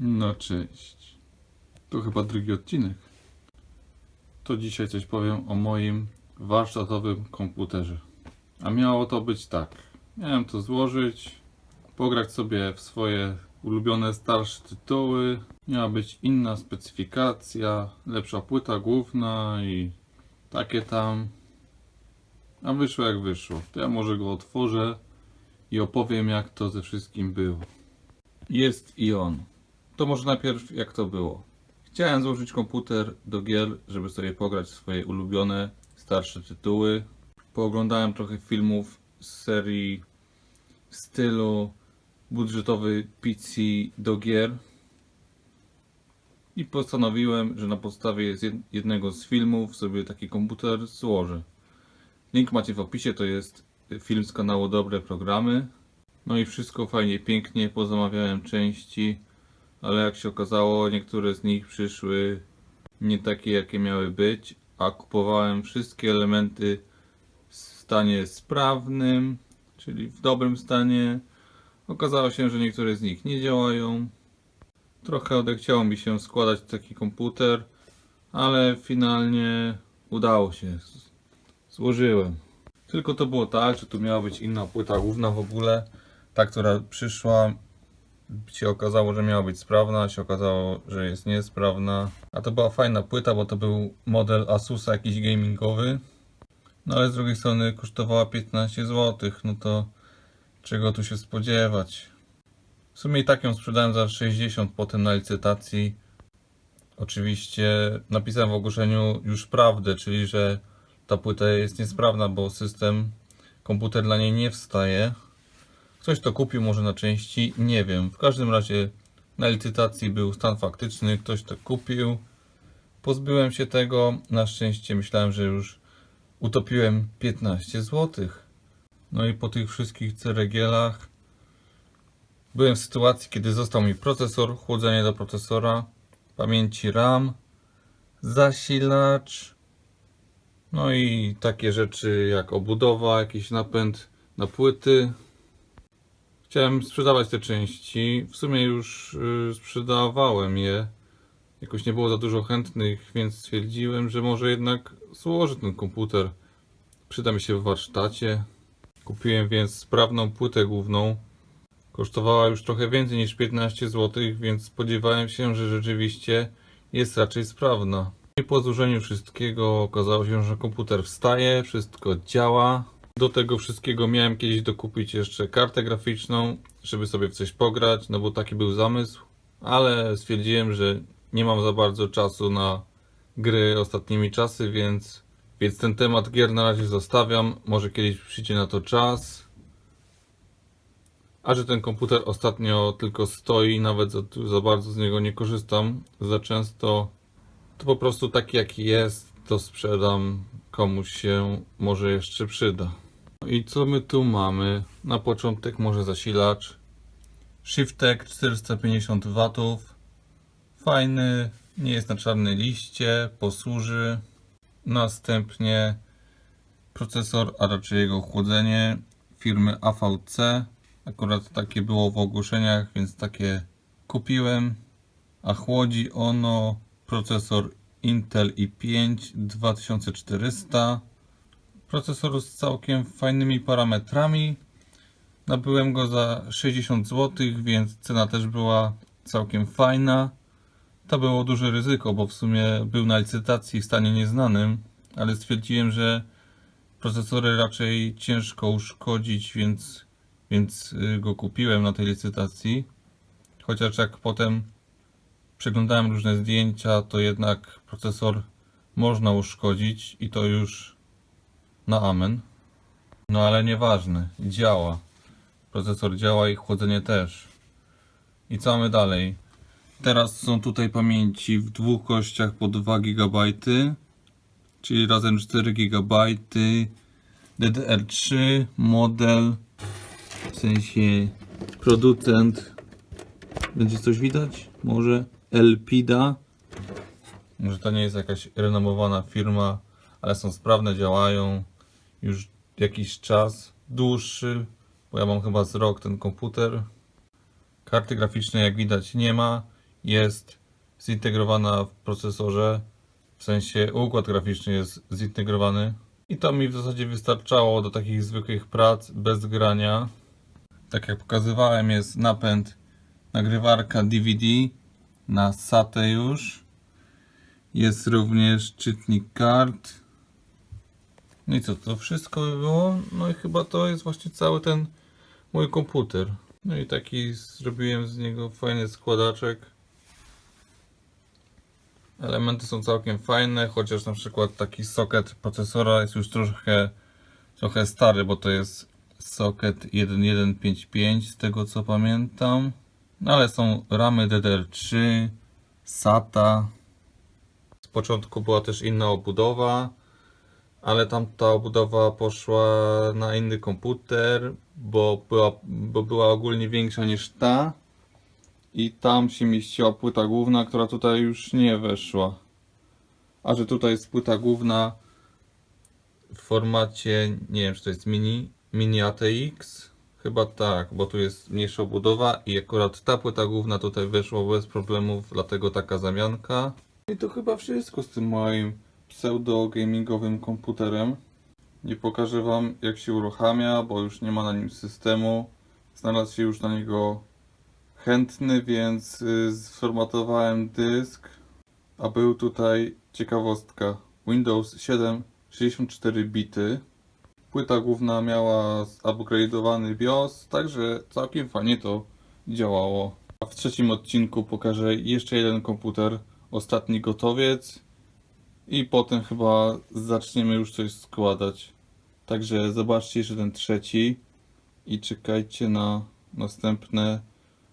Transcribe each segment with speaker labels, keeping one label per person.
Speaker 1: No cześć. To chyba drugi odcinek. To dzisiaj coś powiem o moim warsztatowym komputerze. A miało to być tak. Miałem to złożyć, pograć sobie w swoje ulubione starsze tytuły. Miała być inna specyfikacja, lepsza płyta główna i takie tam. A wyszło jak wyszło. To ja może go otworzę i opowiem jak to ze wszystkim było. Jest i on. To może najpierw jak to było. Chciałem złożyć komputer do gier, żeby sobie pograć swoje ulubione, starsze tytuły. Pooglądałem trochę filmów z serii w stylu budżetowy PC do gier. I postanowiłem, że na podstawie jednego z filmów sobie taki komputer złożę. Link macie w opisie, to jest film z kanału Dobre Programy. No i wszystko fajnie, pięknie, pozamawiałem części, ale jak się okazało, niektóre z nich przyszły nie takie, jakie miały być, a kupowałem wszystkie elementy w stanie sprawnym, czyli w dobrym stanie. Okazało się, że niektóre z nich nie działają. Trochę odechciało mi się składać taki komputer, ale finalnie udało się. Złożyłem. Tylko to było tak, że tu miała być inna płyta główna w ogóle. Ta, która przyszła, się okazało, że miała być sprawna, się okazało, że jest niesprawna. A to była fajna płyta, bo to był model Asusa jakiś gamingowy. No ale z drugiej strony kosztowała 15 zł, no to czego tu się spodziewać. W sumie i tak ją sprzedałem za 60 potem na licytacji. Oczywiście napisałem w ogłoszeniu już prawdę, czyli że ta płyta jest niesprawna, bo system, komputer dla niej nie wstaje. Ktoś to kupił może na części, nie wiem. W każdym razie na licytacji był stan faktyczny, ktoś to kupił. Pozbyłem się tego. Na szczęście myślałem, że już utopiłem 15 zł. No i po tych wszystkich ceregielach byłem w sytuacji, kiedy został mi procesor, chłodzenie do procesora, pamięci RAM, zasilacz, no i takie rzeczy jak obudowa, jakiś napęd na płyty. Chciałem sprzedawać te części. W sumie już y, sprzedawałem je. Jakoś nie było za dużo chętnych, więc stwierdziłem, że może jednak złożę ten komputer. Przyda mi się w warsztacie. Kupiłem więc sprawną płytę główną. Kosztowała już trochę więcej niż 15 zł, więc spodziewałem się, że rzeczywiście jest raczej sprawna. I po złożeniu wszystkiego okazało się, że komputer wstaje, wszystko działa. Do tego wszystkiego miałem kiedyś dokupić jeszcze kartę graficzną, żeby sobie w coś pograć, no bo taki był zamysł, ale stwierdziłem, że nie mam za bardzo czasu na gry ostatnimi czasy, więc, więc ten temat gier na razie zostawiam. Może kiedyś przyjdzie na to czas. A że ten komputer ostatnio tylko stoi, nawet za, za bardzo z niego nie korzystam za często, to po prostu taki jaki jest, to sprzedam komuś się może jeszcze przyda. I co my tu mamy? Na początek może zasilacz. Shiftek 450 W. Fajny, nie jest na czarnej liście, posłuży. Następnie procesor, a raczej jego chłodzenie firmy AVC. Akurat takie było w ogłoszeniach, więc takie kupiłem a chłodzi ono procesor Intel i5 2400. Procesor z całkiem fajnymi parametrami. Nabyłem go za 60 zł, więc cena też była całkiem fajna. To było duże ryzyko, bo w sumie był na licytacji w stanie nieznanym, ale stwierdziłem, że procesory raczej ciężko uszkodzić, więc, więc y, go kupiłem na tej licytacji. Chociaż jak potem przeglądałem różne zdjęcia, to jednak procesor można uszkodzić i to już na amen. No ale nieważne, działa. Procesor działa i chłodzenie też. I co mamy dalej? Teraz są tutaj pamięci w dwóch kościach po 2 GB, czyli razem 4 GB. DDR3, model, w sensie producent. Będzie coś widać? Może Elpida. Może to nie jest jakaś renomowana firma, ale są sprawne, działają już jakiś czas dłuższy, bo ja mam chyba z rok ten komputer. Karty graficznej jak widać nie ma jest zintegrowana w procesorze, w sensie układ graficzny jest zintegrowany. I to mi w zasadzie wystarczało do takich zwykłych prac bez grania. Tak jak pokazywałem, jest napęd nagrywarka DVD na SATę już. Jest również czytnik kart. No i co, to wszystko by było? No i chyba to jest właśnie cały ten mój komputer. No i taki zrobiłem z niego fajny składaczek. Elementy są całkiem fajne, chociaż na przykład taki socket procesora jest już trochę, trochę stary, bo to jest socket 1155 z tego co pamiętam. No ale są ramy DDR3, SATA. Z początku była też inna obudowa, ale tamta obudowa poszła na inny komputer, bo była, bo była ogólnie większa niż ta. I tam się mieściła płyta główna, która tutaj już nie weszła. A że tutaj jest płyta główna w formacie, nie wiem czy to jest mini, mini ATX. Chyba tak, bo tu jest mniejsza obudowa i akurat ta płyta główna tutaj weszła bez problemów, dlatego taka zamianka. I to chyba wszystko z tym moim pseudo-gamingowym komputerem. Nie pokażę Wam jak się uruchamia, bo już nie ma na nim systemu. Znalazł się już na niego chętny, więc y, sformatowałem dysk. A był tutaj ciekawostka. Windows 7 64 bity. Płyta główna miała upgrade'owany BIOS, także całkiem fajnie to działało. A w trzecim odcinku pokażę jeszcze jeden komputer, ostatni gotowiec i potem chyba zaczniemy już coś składać. Także zobaczcie jeszcze ten trzeci i czekajcie na następne.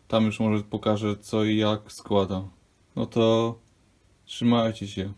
Speaker 1: Tam już może pokażę co i jak składam. No to trzymajcie się.